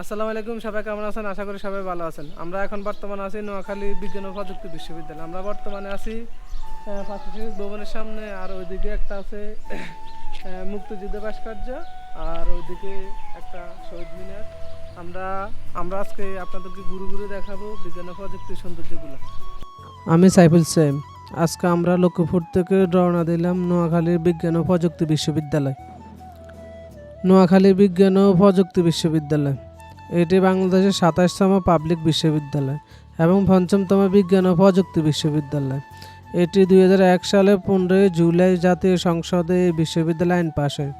আসসালামু আলাইকুম, সবাই কেমন আছেন? আশা করি সবাই ভালো আছেন। আমরা এখন বর্তমানে আছি নোয়াখালী বিজ্ঞান ও প্রযুক্তি বিশ্ববিদ্যালয়। আমরা বর্তমানে আছি প্রাকৃতিক ভবনের সামনে, আর ওইদিকে একটা আছে মুক্তিযুদ্ধ ভাস্কর্য, আর ওইদিকে একটা শহীদ মিনার। আমরা আমরা আজকে আপনাদেরকে ঘুরে ঘুরে দেখাবো বিজ্ঞান ও প্রযুক্তির সৌন্দর্যগুলো। আমি সাইফুল সেম। আজকে আমরা লক্ষ্মীপুর থেকে রওনা দিলাম নোয়াখালীর বিজ্ঞান ও প্রযুক্তি বিশ্ববিদ্যালয়। নোয়াখালী বিজ্ঞান ও প্রযুক্তি বিশ্ববিদ্যালয়। এটি বাংলাদেশের সাতাশতম পাবলিক বিশ্ববিদ্যালয় এবং পঞ্চমতম বিজ্ঞান ও প্রযুক্তি বিশ্ববিদ্যালয়। এটি দুই হাজার এক সালে পনেরোই জুলাই জাতীয় সংসদে বিশ্ববিদ্যালয় আইন পাশ হয়।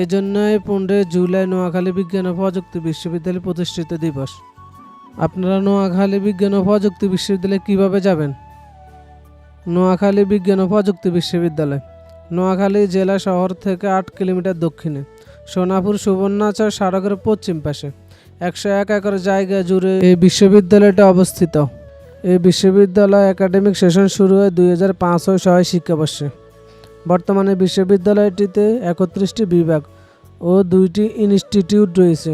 এই জন্যই পনেরোই জুলাই নোয়াখালী বিজ্ঞান ও প্রযুক্তি বিশ্ববিদ্যালয় প্রতিষ্ঠিত দিবস। আপনারা নোয়াখালী বিজ্ঞান ও প্রযুক্তি বিশ্ববিদ্যালয়ে কীভাবে যাবেন? নোয়াখালী বিজ্ঞান ও প্রযুক্তি বিশ্ববিদ্যালয়, নোয়াখালী জেলা শহর থেকে আট কিলোমিটার দক্ষিণে, সোনাপুর সুবর্ণাচর সড়কের পশ্চিম পাশে। একশো এক একর জায়গা জুড়ে এই বিশ্ববিদ্যালয়টা অবস্থিত। এই বিশ্ববিদ্যালয় একাডেমিক সেশন শুরু হয় দুই হাজার পাঁচ ও ছয় শিক্ষাবর্ষে। বর্তমানে বিশ্ববিদ্যালয়টিতে একত্রিশটি বিভাগ ও দুইটি ইনস্টিটিউট রয়েছে।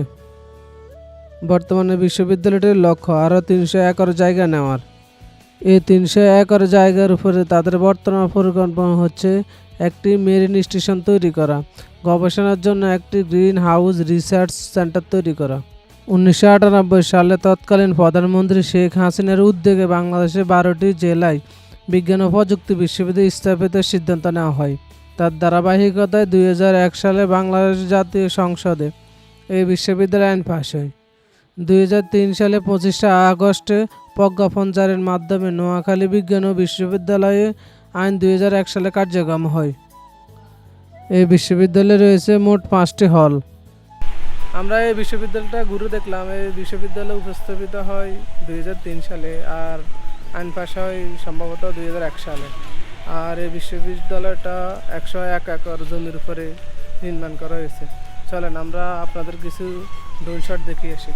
বর্তমানে বিশ্ববিদ্যালয়টির লক্ষ্য আরও তিনশো একর জায়গা নেওয়ার। এই তিনশো একর জায়গার উপরে তাদের বর্তমান পরিকল্পনা হচ্ছে একটি মেরিন স্টেশন তৈরি করা, গবেষণার জন্য একটি গ্রিন হাউস রিসার্চ সেন্টার তৈরি করা। উনিশশো আটানব্বই সালে তৎকালীন প্রধানমন্ত্রী শেখ হাসিনার উদ্যোগে বাংলাদেশের বারোটি জেলায় বিজ্ঞান ও প্রযুক্তি বিশ্ববিদ্যালয় স্থাপিতের সিদ্ধান্ত নেওয়া হয়। তার ধারাবাহিকতায় দুই হাজার এক সালে বাংলাদেশ জাতীয় সংসদে এই বিশ্ববিদ্যালয় আইন পাশ হয়। দুই হাজার তিন সালে পঁচিশে আগস্টে প্রজ্ঞাপন জারির মাধ্যমে নোয়াখালী বিজ্ঞান ও বিশ্ববিদ্যালয়ে আইন দুই হাজার এক সালে কার্যক্রম হয়। এই বিশ্ববিদ্যালয়ে রয়েছে মোট পাঁচটি হল আমরা এই বিশ্ববিদ্যালয়টা ঘুরে দেখলাম, এই বিশ্ববিদ্যালয় উপস্থাপিত হয় দুই হাজার তিন সালে আর আইন পাশ হয় সম্ভবত দুই হাজার এক সালে। আর এই বিশ্ববিদ্যালয়টা একশো এক একর জমির উপরে নির্মাণ করা হয়েছে। চলেন আমরা আপনাদের কিছু ড্রোন দেখিয়ে আসি।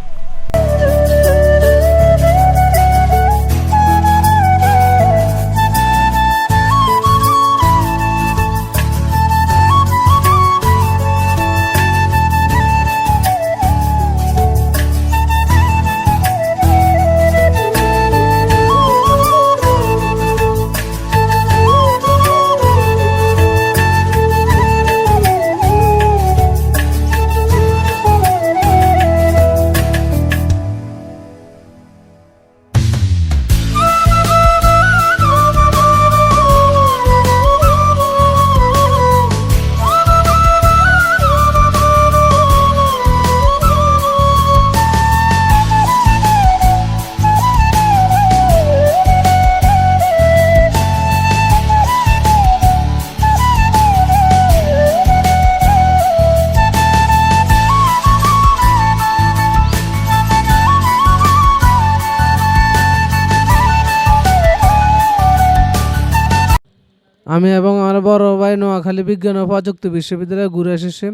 আমি এবং আমার বড় ভাই নোয়াখালী বিজ্ঞান ও প্রযুক্তি বিশ্ববিদ্যালয়ে ঘুরে এসেছি।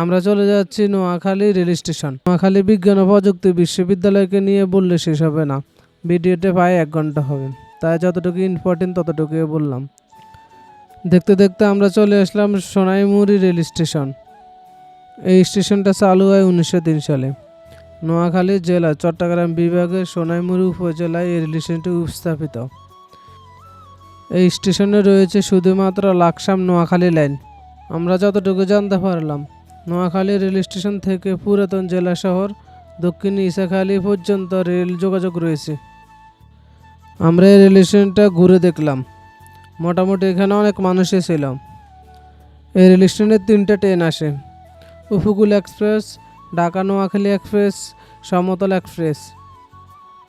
আমরা চলে যাচ্ছি নোয়াখালী রেল স্টেশন। নোয়াখালী বিজ্ঞান ও প্রযুক্তি বিশ্ববিদ্যালয়কে নিয়ে বললে শেষ হবে না। ভিডিওতে প্রায় এক ঘণ্টা হবে। তাই যতটুকু ইম্পর্টেন্ট ততটুকুই বললাম। দেখতে দেখতে আমরা চলে আসলাম সোনাইমুড়ি রেল স্টেশন। এই স্টেশনটা চালু হয় উনিশশো তিন সালে। নোয়াখালী জেলা, চট্টগ্রাম বিভাগের সোনাইমুড়ি উপজেলায় এই রেল স্টেশনটি স্থাপিত এই স্টেশনে রয়েছে শুধুমাত্র লাকসাম নোয়াখালী লাইন। আমরা যতটুকু জানতে পারলাম, নোয়াখালী রেল স্টেশন থেকে পুরাতন জেলা শহর দক্ষিণ ইসাখালী পর্যন্ত রেল যোগাযোগ রয়েছে। আমরা এই রেল স্টেশনটা ঘুরে দেখলাম। মোটামুটি এখানে অনেক মানুষই ছিল। এই রেল স্টেশনে তিনটে ট্রেন আসে। Upakul express, Dhaka Noakhali express, Samatal express.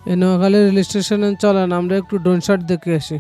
এই নোয়াখালী রেল স্টেশনে চলেন আমরা একটু ডোনশট দেখে আসি।